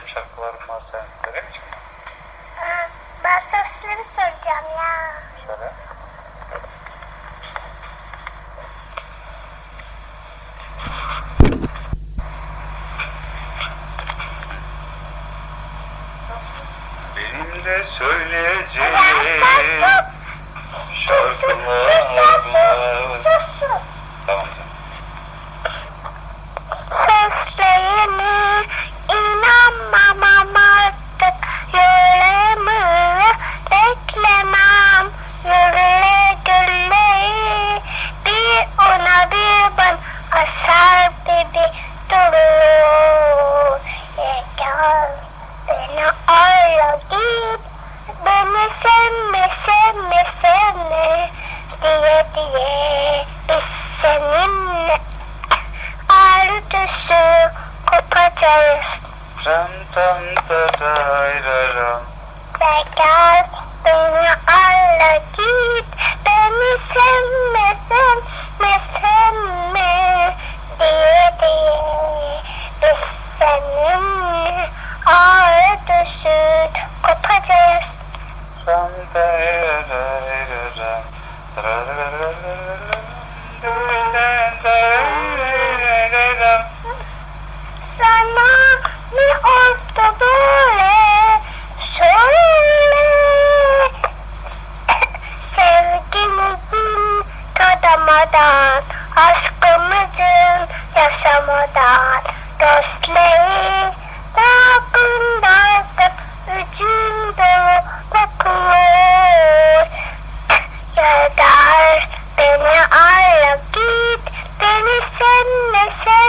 söyleyeceğim şarkıları falan sen öyle mi? Ben sözleri soracağım ya. Söyle. Benim de söyleyeceğim şarkılar var. Tamam. Tam tam ta tayraram. Bekar beni alla git. Beni sevme sevme sevme diye diye. Biz seninle ağır düşüp kopacağız. Tam tayraram. Yedar beni